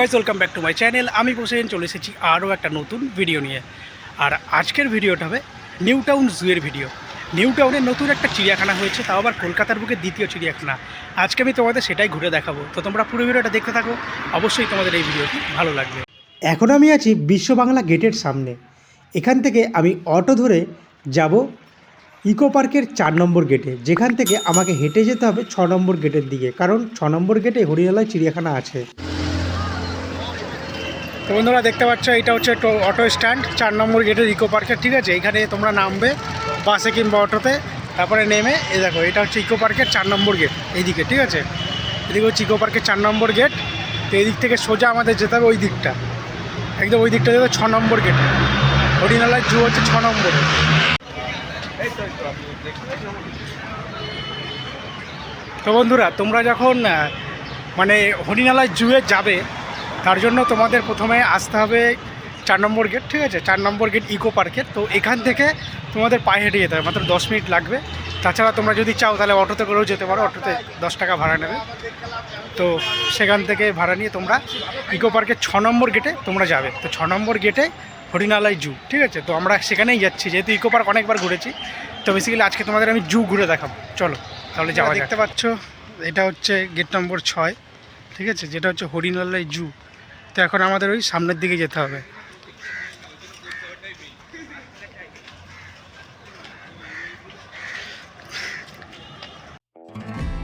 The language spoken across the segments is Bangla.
Guys welcome back to my channel আমি বসেন চলে এসেছি আরও একটা নতুন ভিডিও নিয়ে। আর আজকের ভিডিওটা হবে নিউ টাউন জুয়ের ভিডিও নিউ টাউনে নতুন একটা চিড়িয়াখানা হয়েছে, তাও আবার কলকাতার বুকে দ্বিতীয় চিড়িয়াখানা। আজকে আমি তোমাদের সেটাই ঘুরে দেখাবো। তো তোমরা পুরো ভিডিওটা দেখতে থাকো, অবশ্যই তোমাদের এই ভিডিওটি ভালো লাগবে। এখন আমি আছি বিশ্ব বাংলা গেটের সামনে। এখান থেকে আমি অটো ধরে যাব ইকো পার্কের চার নম্বর গেটে। যেখান থেকে আমাকে হেঁটে যেতে হবে ছ নম্বর গেটের দিকে। কারণ ছ নম্বর গেটে হরিয়ালয় চিড়িয়াখানা আছে। তো বন্ধুরা দেখতে পাচ্ছ এটা হচ্ছে অটো স্ট্যান্ড, চার নম্বর গেটের ইকো পার্কের ঠিক আছে? এখানে তোমরা নামবে বাসে কিংবা অটোতে, তারপরে নেমে, এই দেখো, এটা হচ্ছে ইকো পার্কের চার নম্বর গেট এইদিকে, ঠিক আছে? এদিকে হচ্ছে ইকো পার্কের চার নম্বর গেট তো এই দিক থেকে সোজা আমাদের যেতে হবে ওই দিকটা। একদম ওই দিকটা যেতে ছ নম্বর গেটে হরিনালায় জু হচ্ছে ছ নম্বরে তো বন্ধুরা, তোমরা যখন মানে হরিনালায় জুয়ে যাবে তার জন্য তোমাদের প্রথমে আসতে হবে চার নম্বর গেট ঠিক আছে? চার নম্বর গেট ইকো পার্কের তো এখান থেকে তোমাদের পায়ে হেঁটে যেতে হবে মাত্র দশ মিনিট লাগবে। তাছাড়া তোমরা যদি চাও তাহলে অটোতে করেও যেতে পারো অটোতে দশ টাকা ভাড়া নেবে। তো সেখান থেকে ভাড়া নিয়ে তোমরা ইকো পার্কের ছ নম্বর গেটে তোমরা যাবে। তো ছ নম্বর গেটে হরিনালয় জু ঠিক আছে? তো আমরা সেখানেই যাচ্ছি যেহেতু ইকো পার্ক অনেকবার ঘুরেছি। তো বেসিক্যালি আজকে তোমাদের আমি জু ঘুরে দেখাবো। চলো তাহলে যাওয়া দেখতে পাচ্ছ এটা হচ্ছে গেট নম্বর ছয় ঠিক আছে? যেটা হচ্ছে হরিনালয় জু। তো এখন আমাদের ওই সামনের দিকে যেতে হবে।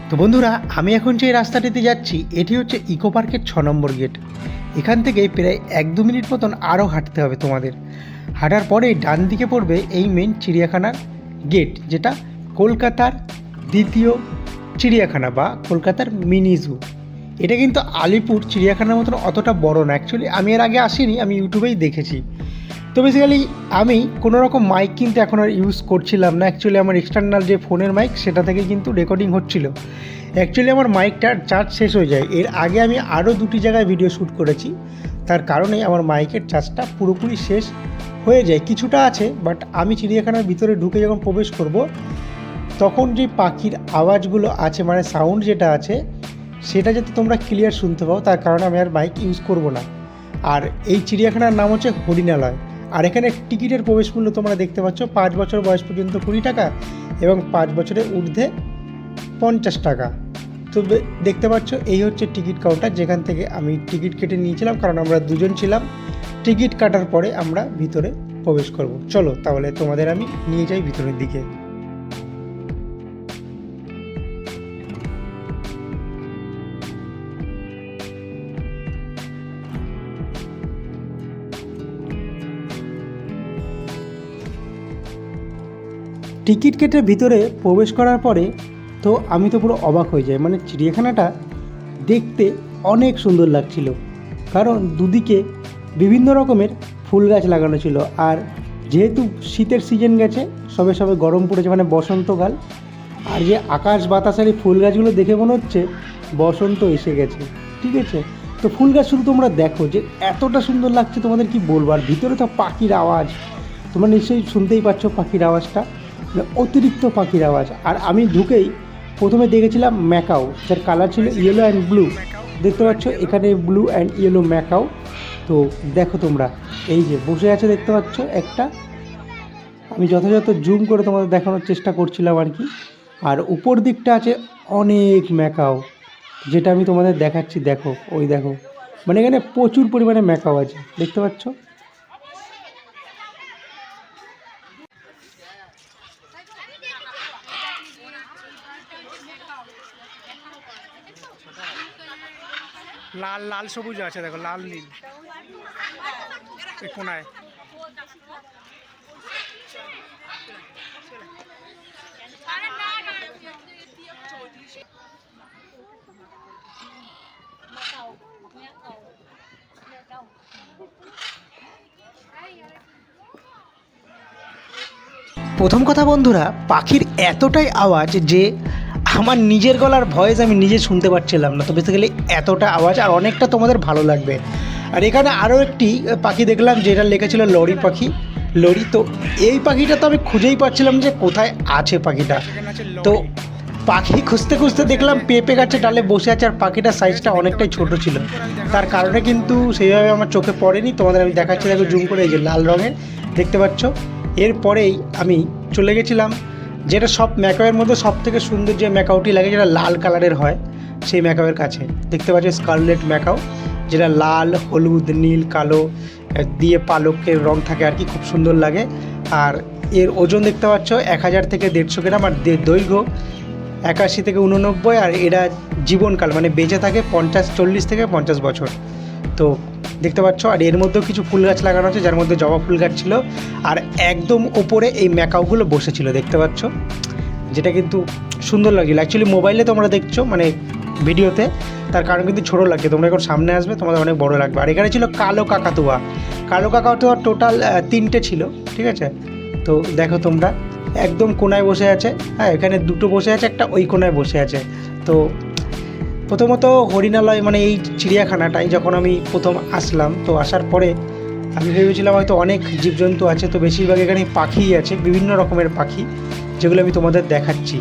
তো বন্ধুরা, আমি এখন যে রাস্তাটিতে যাচ্ছি, এটি হচ্ছে ইকো পার্কের ছ নম্বর গেট। এখান থেকে প্রায় এক দু মিনিট মতন আরও হাঁটতে হবে তোমাদের। হাঁটার পরে ডান দিকে পড়বে এই মেন চিড়িয়াখানার গেট যেটা কলকাতার দ্বিতীয় চিড়িয়াখানা বা কলকাতার মিনি জু এটা কিন্তু আলিপুর, চিড়িয়াখানার মতন অতটা বড় না। অ্যাকচুয়ালি আমি এর আগে আসিনি, আমি ইউটিউবেই দেখেছি। তো বেসিক্যালি আমি কোনো রকম মাইক কিন্তু এখন আর ইউজ করছিলাম না। অ্যাকচুয়ালি আমার এক্সটার্নাল যে ফোনের মাইক সেটা থেকে কিন্তু রেকর্ডিং হচ্ছিল। অ্যাকচুয়ালি আমার মাইকটার চার্জ শেষ হয়ে যায়। এর আগে আমি আরও দুটি জায়গায় ভিডিও শ্যুট করেছি। তার কারণে আমার মাইকের চার্জটা পুরোপুরি শেষ হয়ে যায়। কিছুটা আছে বাট আমি চিড়িয়াখানার ভিতরে ঢুকে যখন প্রবেশ করব, তখন যে পাখির আওয়াজগুলো আছে মানে সাউন্ড যেটা আছে সেটা যাতে তোমরা ক্লিয়ার শুনতে পাও, তার কারণে আমি আর মাইক ইউজ করব না। আর এই চিড়িয়াখানার নাম হচ্ছে হরিণালয় আর এখানে টিকিটের প্রবেশ মূল্য তোমরা দেখতে পাচ্ছ পাঁচ বছর বয়স পর্যন্ত কুড়ি টাকা এবং পাঁচ বছরের ঊর্ধ্বে পঞ্চাশ টাকা। তো দেখতে পাচ্ছ, এই হচ্ছে টিকিট কাউন্টার যেখান থেকে আমি টিকিট কেটে নিয়েছিলাম, কারণ আমরা দুজন ছিলাম। টিকিট কাটার পরে আমরা ভিতরে প্রবেশ করব। চলো, তাহলে তোমাদের আমি নিয়ে যাই ভিতরের দিকে। টিকিট কেটে ভিতরে প্রবেশ করার পরে তো আমি তো পুরো অবাক হয়ে যাই। মানে চিড়িয়াখানাটা দেখতে অনেক সুন্দর লাগছিল। কারণ দুদিকে বিভিন্ন রকমের ফুল গাছ লাগানো ছিল। আর যেহেতু শীতের সিজন গেছে, সবে সবে গরম পড়েছে মানে বসন্তকাল আর যে আকাশ বাতাসের এই ফুল গাছগুলো দেখে মনে হচ্ছে বসন্ত এসে গেছে। ঠিক আছে? তো ফুল গাছ শুধু তোমরা দেখো যে এতটা সুন্দর লাগছে তোমাদের কি বলব? আর ভিতরে তো পাখির আওয়াজ, তোমরা নিশ্চয়ই শুনতেই পাচ্ছ পাখির আওয়াজটা। অতিরিক্ত পাখির আওয়াজ। আর আমি ঢুকেই প্রথমে দেখেছিলাম ম্যাকাও, যার কালার ছিল ইয়েলো অ্যান্ড ব্লু দেখতে পাচ্ছ, এখানে ব্লু অ্যান্ড ইয়েলো ম্যাকাও। তো দেখো তোমরা, এই যে বসে আছে দেখতে পাচ্ছ একটা। আমি যথাযথ জুম করে তোমাদের দেখানোর চেষ্টা করছিলাম আর কি। আর উপর দিকটা আছে অনেক ম্যাকাও, যেটা আমি তোমাদের দেখাচ্ছি, দেখো, ওই দেখো। মানে এখানে প্রচুর পরিমাণে ম্যাকাও আছে, দেখতে পাচ্ছ? লাল লাল সবুজ আছে, দেখো, লাল নীল। কোনায়। প্রথম কথা বন্ধুরা, পাখির এতটাই আওয়াজ যে আমার নিজের গলার ভয়েস আমি নিজে শুনতে পাচ্ছিলাম না। তো বেসিক্যালি এতটা আওয়াজ আর অনেকটা তোমাদের ভালো লাগবে। আর এখানে আরও একটি পাখি দেখলাম যেটা লেখা ছিল লরি পাখি, লরি তো এই পাখিটা তো আমি খুঁজেই পাচ্ছিলাম যে কোথায় আছে পাখিটা। তো পাখি খুঁজতে খুঁজতে দেখলাম পেঁপে গাছে ডালে বসে আছে আর পাখিটার সাইজটা অনেকটাই ছোট ছিল। তার কারণে কিন্তু সেইভাবে আমার চোখে পড়েনি। তোমাদের আমি দেখাচ্ছি, দেখো জুম করে এই যে লাল রঙের, দেখতে পাচ্ছ? এরপরেই আমি চলে গেছিলাম যেটা সব ম্যাকাওয়ের মধ্যে সব থেকে সুন্দর যে ম্যাকাওটি লাগে, যেটা লাল কালারের হয়, সেই ম্যাকাওয়ের কাছে। দেখতে পাচ্ছ স্কারলেট ম্যাকাও, যেটা লাল, হলুদ, নীল, কালো দিয়ে পালকের রং থাকে আর কি, খুব সুন্দর লাগে। আর এর ওজন দেখতে পাচ্ছ, এক হাজার থেকে দেড়শো গ্রাম, আর দৈর্ঘ্য একাশি থেকে উননব্বই, আর এরা জীবনকাল মানে বেঁচে থাকে পঞ্চাশ, চল্লিশ থেকে পঞ্চাশ বছর। তো দেখতে পাচ্ছ? আর এর মধ্যেও কিছু ফুল গাছ লাগানো আছে, যার মধ্যে জবা ফুল গাছ ছিল। আর একদম ওপরে এই ম্যাকাওগুলো বসেছিল, দেখতে পাচ্ছ? যেটা কিন্তু সুন্দর লাগছিল। অ্যাকচুয়ালি মোবাইলে তোমরা দেখছ মানে ভিডিওতে। তার কারণ কিন্তু ছোটো লাগছে, তোমরা এখন সামনে আসবে, তোমাদের অনেক বড় লাগবে। আর এখানে ছিল কালো কাকাতুয়া। কালো কাকাতুয়া টোটাল তিনটে ছিল, ঠিক আছে? তো দেখো তোমরা, একদম কোনায় বসে আছে। হ্যাঁ এখানে দুটো বসে আছে, একটা ওই কোনায় বসে আছে। তো প্রথমত হরিণালয় মানে এই চিড়িয়াখানাটায় যখন আমি প্রথম আসলাম, তো আসার পরে আমি ভেবেছিলাম হয়তো অনেক জীবজন্তু আছে, তো বেশিরভাগ এখানে পাখিই আছে, বিভিন্ন রকমের পাখি, যেগুলো আমি তোমাদের দেখাচ্ছি।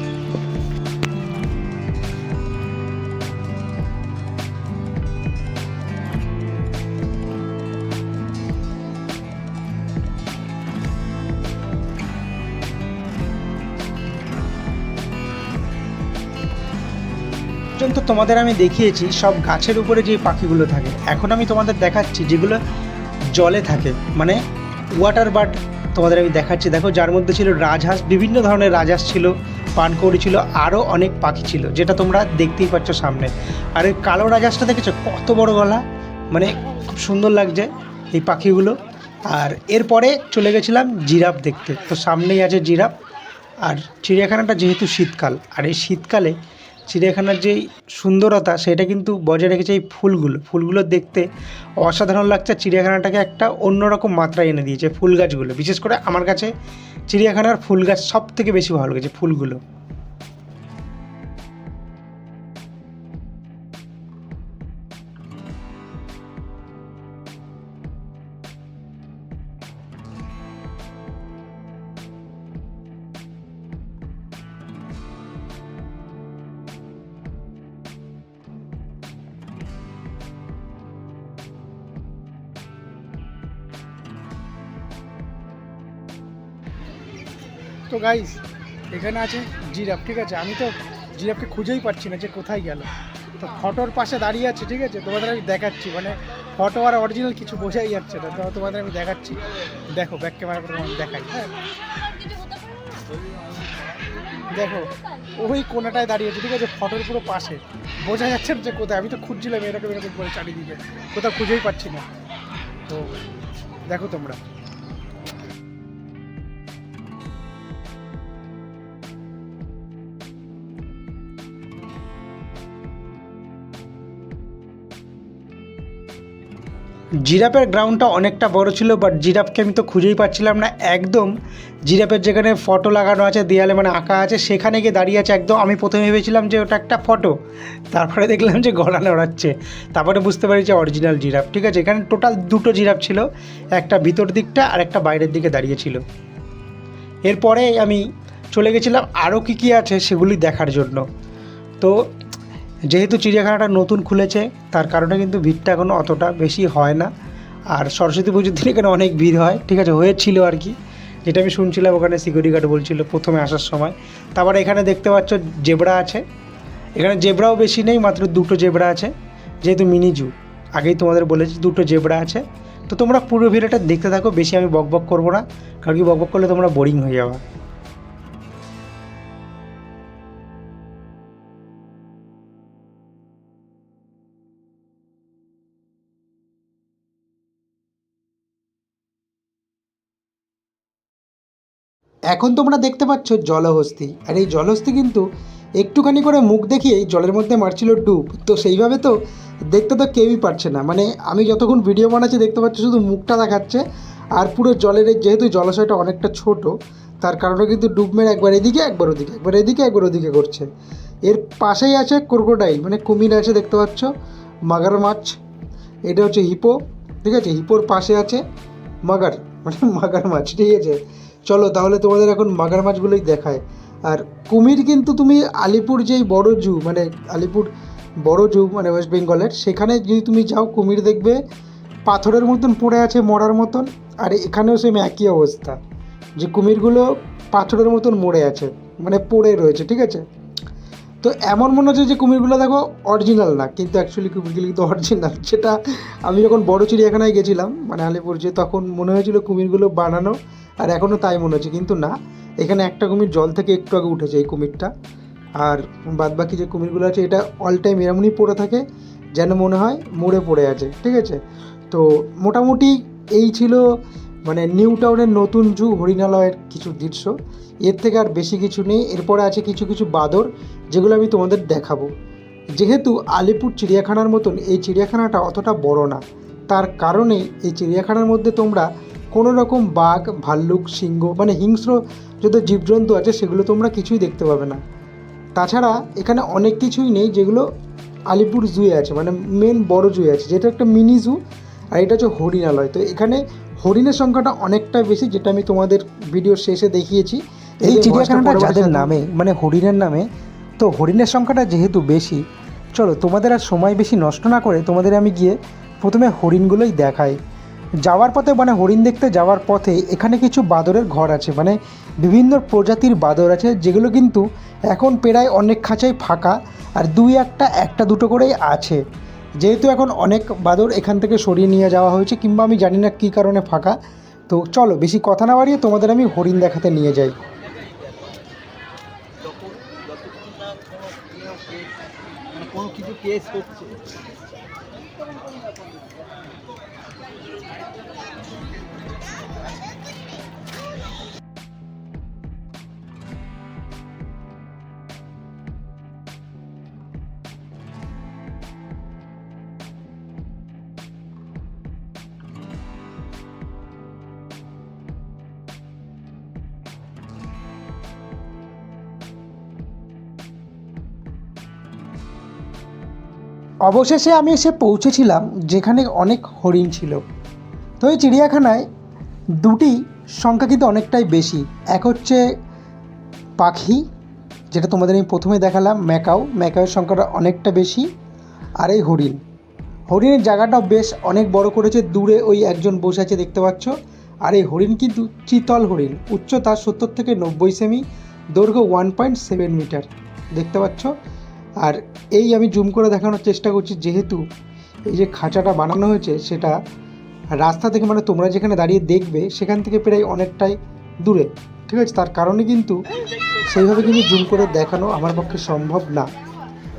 পর্যন্ত তোমাদের আমি দেখিয়েছি, সব গাছের উপরে যে পাখিগুলো থাকে। এখন আমি তোমাদের দেখাচ্ছি যেগুলো জলে থাকে। মানে ওয়াটার বার্ড তোমাদের আমি দেখাচ্ছি। দেখো, যার মধ্যে ছিল রাজহাঁস, বিভিন্ন ধরনের রাজহাঁস ছিল, পানকৌড়ি ছিল আরও অনেক পাখি ছিল, যেটা তোমরা দেখতেই পাচ্ছ সামনে। আর এই কালো রাজহাঁসটা দেখেছ? কত বড় গলা। মানে খুব সুন্দর লাগছে এই পাখিগুলো। আর এরপরে চলে গেছিলাম জিরাফ দেখতে। তো সামনেই আছে জিরাফ। আর চিড়িয়াখানাটা যেহেতু শীতকাল, আর এই শীতকালে চিড়িয়াখানার যেই সুন্দরতা, সেটা কিন্তু বজায় রেখেছে এই ফুলগুলো। ফুলগুলো দেখতে অসাধারণ লাগছে। চিড়িয়াখানাটাকে একটা অন্যরকম মাত্রায় এনে দিয়েছে ফুল গাছগুলো। বিশেষ করে আমার কাছে চিড়িয়াখানার ফুল গাছ সব থেকে বেশি ভালো লেগেছে ফুলগুলো। তো গাইস এখানে আছে জিরাফ ঠিক আছে? আমি তো জিরাফকে খুঁজেই পাচ্ছি না যে কোথায় গেল। তো ফটোর পাশে দাঁড়িয়ে আছে, ঠিক আছে? তোমাদের আমি দেখাচ্ছি মানে ফটো আর অরিজিনাল কিছু বোঝাই যাচ্ছে না, তো তোমাদের আমি দেখাচ্ছি। দেখো ব্যাক ক্যামেরা করে দেখাই। হ্যাঁ দেখো, ওই কোনাটায় দাঁড়িয়ে আছে, ঠিক আছে? ফটোর পুরো পাশে। বোঝা যাচ্ছে যে কোথায়। আমি তো খুঁজছিলাম এরকম এরকম করে চারিদিকে। কোথাও খুঁজেই পাচ্ছি না। তো দেখো তোমরা। জিরাফের গ্রাউন্ডটা অনেকটা বড় ছিল বাট জিরাফকে আমি তো খুঁজেই পাচ্ছিলাম না। একদম জিরাফের যেখানে ফটো লাগানো আছে, দেয়ালে মানে আঁকা আছে, সেখানে গিয়ে দাঁড়িয়ে আছে একদম। আমি প্রথমে ভেবেছিলাম যে ওটা একটা ফটো তারপরে দেখলাম যে গলা নড়াচ্ছে। তারপরে বুঝতে পারি যে অরিজিনাল জিরাফ, ঠিক আছে? এখানে টোটাল দুটো জিরাফ ছিল, একটা ভিতর দিকটা আর একটা বাইরের দিকে দাঁড়িয়ে ছিল। এরপরে আমি চলে গেছিলাম আরও কী কী আছে সেগুলি দেখার জন্য। তো যেহেতু চিড়িয়াখানাটা নতুন খুলেছে, তার কারণে কিন্তু ভিড়টা এখনও অতটা বেশি হয় না। আর সরস্বতী পুজোর দিন এখানে অনেক ভিড় হয়, ঠিক আছে? হয়েছিল আর কি। যেটা আমি শুনছিলাম ওখানে সিকিউরিটি গার্ড বলছিল প্রথমে আসার সময়। তারপরে এখানে দেখতে পাচ্ছ জেবরা আছে। এখানে জেবরাও বেশি নেই, মাত্র দুটো জেবরা আছে, যেহেতু মিনি জু। আগেই তোমাদের বলেছি দুটো জেবরা আছে। তো তোমরা পুরো ভিডিওটা দেখতে থাকো, বেশি আমি বক বক করব না, কারণ কি বক বক করলে তোমরা বোরিং হয়ে যাবে। এখন তোমরা দেখতে পাচ্ছ জলহস্তি। আর এই জলহস্তি কিন্তু একটুখানি করে মুখ দেখিয়েই জলের মধ্যে মারছিল ডুব। তো সেইভাবে তো দেখতে তো কেউই পারছে না। মানে আমি যতক্ষণ ভিডিও বানাচ্ছি, দেখতে পাচ্ছি শুধু মুখটা দেখাচ্ছে। আর পুরো জলের যেহেতু জলাশয়টা অনেকটা ছোট, তার কারণে কিন্তু ডুব মেরে একবার এদিকে, একবার ওদিকে, একবার এদিকে, একবার ওদিকে করছে। এর পাশেই আছে ক্রোকোডাইল মানে কুমির আছে দেখতে পাচ্ছ, মাগার মাছ। এটা হচ্ছে হিপো, ঠিক আছে? হিপোর পাশে আছে মাগার মানে মাগার মাছ, ঠিক আছে? চলো তাহলে তোমাদের এখন মাগার মাছগুলোই দেখায়। আর কুমির কিন্তু তুমি আলিপুর যেই বড় জু মানে আলিপুর বড় জু মানে ওয়েস্ট বেঙ্গলের সেখানে যদি তুমি যাও, কুমির দেখবে, পাথরের মতন পড়ে আছে মরার মতন, আর এখানেও সেম একই অবস্থা, যে কুমিরগুলো পাথরের মতন মরে আছে মানে পড়ে রয়েছে, ঠিক আছে? তো এমন মনে হচ্ছে যে কুমিরগুলো দেখো অরিজিনাল না, কিন্তু অ্যাকচুয়ালি কুমিরগুলো কিন্তু অরিজিনাল সেটা আমি যখন বড় চিড়িয়াখানায় গেছিলাম মানে আলিপুর যে, তখন মনে হয়েছিল কুমিরগুলো বানানো আর এখনও তাই মনে হচ্ছে, কিন্তু না। এখানে একটা কুমির জল থেকে একটু আগে উঠেছে এই কুমিরটা। আর বাদবাকি যে কুমিরগুলো আছে, এটা অল টাইম এরমনই পড়ে থাকে, যেন মনে হয় মরে পড়ে আছে, ঠিক আছে? তো মোটামুটি এই ছিল মানে নিউ টাউনের নতুন জু হরিণালয়ের কিছু দৃশ্য। এর থেকে আর বেশি কিছু নেই। এরপরে আছে কিছু কিছু বাদর, যেগুলো আমি তোমাদের দেখাবো। যেহেতু আলিপুর চিড়িয়াখানার মতন, এই চিড়িয়াখানাটা অতটা বড় না। তার কারণে এই চিড়িয়াখানার মধ্যে তোমরা কোনো রকম বাঘ ভাল্লুক সিংহ মানে হিংস্র যত জীবজন্তু আছে সেগুলো তোমরা কিছুই দেখতে পাবে না। তাছাড়া এখানে অনেক কিছুই নেই যেগুলো আলিপুর জুয়ে আছে মানে মেন বড় জুয়ে আছে যেটা একটা মিনি জু আর এটা হচ্ছে হরিণালয়। তো এখানে হরিণের সংখ্যাটা অনেকটা বেশি যেটা আমি তোমাদের ভিডিও শেষে দেখিয়েছি। এই চিড়িয়াখানাটা যাদের নামে মানে হরিণের নামে তো হরিণের সংখ্যাটা যেহেতু বেশি চলো তোমাদের আর সময় বেশি নষ্ট না করে তোমাদের আমি গিয়ে প্রথমে হরিণগুলোই দেখাই। যাওয়ার পথে মানে হরিণ দেখতে যাওয়ার পথে এখানে কিছু বাঁদরের ঘর আছে মানে বিভিন্ন প্রজাতির বাঁদর আছে, যেগুলো কিন্তু এখন প্রায় অনেক খাঁচাই ফাঁকা আর দুই একটা একটা দুটো করেই আছে। যেহেতু এখন অনেক বাঁদর এখান থেকে সরিয়ে নিয়ে যাওয়া হয়েছে কিংবা আমি জানি না কী কারণে ফাঁকা। তো চলো, বেশি কথা না বাড়িয়ে তোমাদের আমি হরিণ দেখাতে নিয়ে যাই। মানে কোনো কিছু কেস হচ্ছে অবশেষে আমি এসে পৌঁছেছিলাম যেখানে অনেক হরিণ ছিল। তো এই চিড়িয়াখানায় দুটি সংখ্যা কিন্তু অনেকটাই বেশি। এক হচ্ছে পাখি, যেটা তোমাদের আমি প্রথমে দেখালাম, ম্যাকাও। ম্যাকাওয়ের সংখ্যাটা অনেকটা বেশি। আর এই হরিণ। হরিণের জায়গাটা বেশ অনেক বড় করেছে। দূরে ওই একজন বসে আছে, দেখতে পাচ্ছ। আর এই হরিণ কিন্তু চিতল হরিণ। উচ্চতা সত্তর থেকে নব্বই সেমি, দৈর্ঘ্য ওয়ান পয়েন্ট সেভেন মিটার দেখতে পাচ্ছ? আর এই আমি জুম করে দেখানোর চেষ্টা করছি, যেহেতু এই যে খাঁচাটা বানানো হয়েছে সেটা রাস্তা থেকে মানে তোমরা যেখানে দাঁড়িয়ে দেখবে সেখান থেকে প্রায় অনেকটাই দূরে, ঠিক আছে? তার কারণে কিন্তু সেইভাবে কিন্তু জুম করে দেখানো আমার পক্ষে সম্ভব না।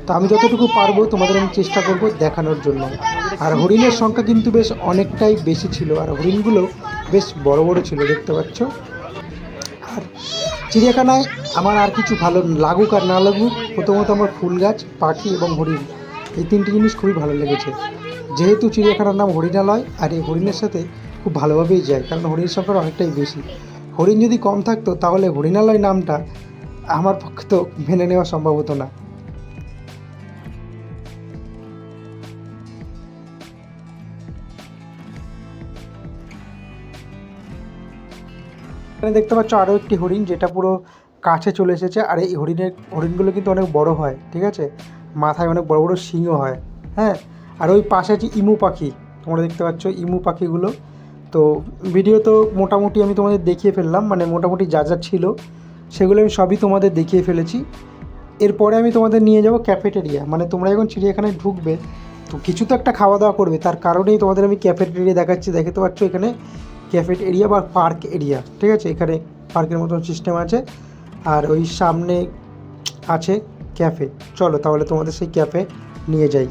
তো আমি যতটুকু পারব তোমাদের আমি চেষ্টা করব দেখানোর জন্য। আর হরিণের সংখ্যা কিন্তু বেশ অনেকটাই বেশি ছিল, আর হরিণগুলো বেশ বড় বড় ছিল, দেখতে পাচ্ছ? চিড়িয়াখানায় আমার আর কিছু ভালো লাগুক আর না লাগুক, প্রথমত আমার ফুল গাছ, পাখি এবং হরিণ। এই তিনটি জিনিস খুবই ভালো লেগেছে। যেহেতু চিড়িয়াখানার নাম হরিণালয়, আর এই হরিণের সাথে খুব ভালোভাবেই যায়, কারণ হরিণের সংখ্যা অনেকটাই বেশি। হরিণ যদি কম থাকতো, তাহলে হরিণালয় নামটা আমার পক্ষে তো মেনে নেওয়া সম্ভব হতো না। এখানে দেখতে পাচ্ছ আরও একটি হরিণ, যেটা পুরো কাছে চলে এসেছে। আর এই হরিণের, হরিণগুলো কিন্তু অনেক বড় হয়, ঠিক আছে? মাথায় অনেক বড় বড় শিংও হয় হ্যাঁ? আর ওই পাশে আছে ইমু পাখি, তোমরা দেখতে পাচ্ছ ইমু পাখিগুলো। তো ভিডিও তো মোটামুটি আমি তোমাদের দেখিয়ে ফেললাম মানে মোটামুটি যা যা ছিল, সেগুলো আমি সবই তোমাদের দেখিয়ে ফেলেছি। এরপরে আমি তোমাদের নিয়ে যাব ক্যাফেটেরিয়া মানে তোমরা যখন চিড়িয়াখানায় ঢুকবে, তো কিছু তো একটা খাওয়া দাওয়া করবে, তার কারণেই তোমাদের আমি ক্যাফেটেরিয়া দেখাচ্ছি। দেখতে পাচ্ছ এখানে ক্যাফেট এরিয়া বা পার্ক এরিয়া ঠিক আছে? এখানে পার্কের মতন সিস্টেম আছে। আর ওই সামনে আছে ক্যাফে চলো তাহলে তোমাদের সেই ক্যাফে নিয়ে যাই।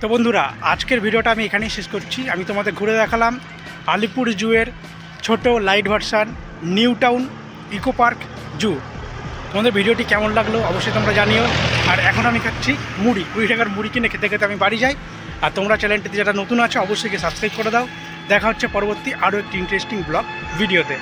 তো বন্ধুরা, আজকের ভিডিওটা আমি এখানেই শেষ করছি। আমি তোমাদের ঘুরে দেখালাম আলিপুর জুয়ের ছোট light version new town eco park zoo. তোমাদের ভিডিওটি কেমন লাগল অবশ্যই তোমরা জানিও। আর এখন আমি খাচ্ছি মুড়ি। কুড়ি টাকার মুড়ি কিনে খেতে খেতে আমি বাড়ি যাই। আর তোমরা চ্যানেলটিতে যারা নতুন আছো, অবশ্যই সাবস্ক্রাইব করে দাও। দেখা হচ্ছে পরবর্তী আরও একটি ইন্টারেস্টিং ব্লগ ভিডিওতে।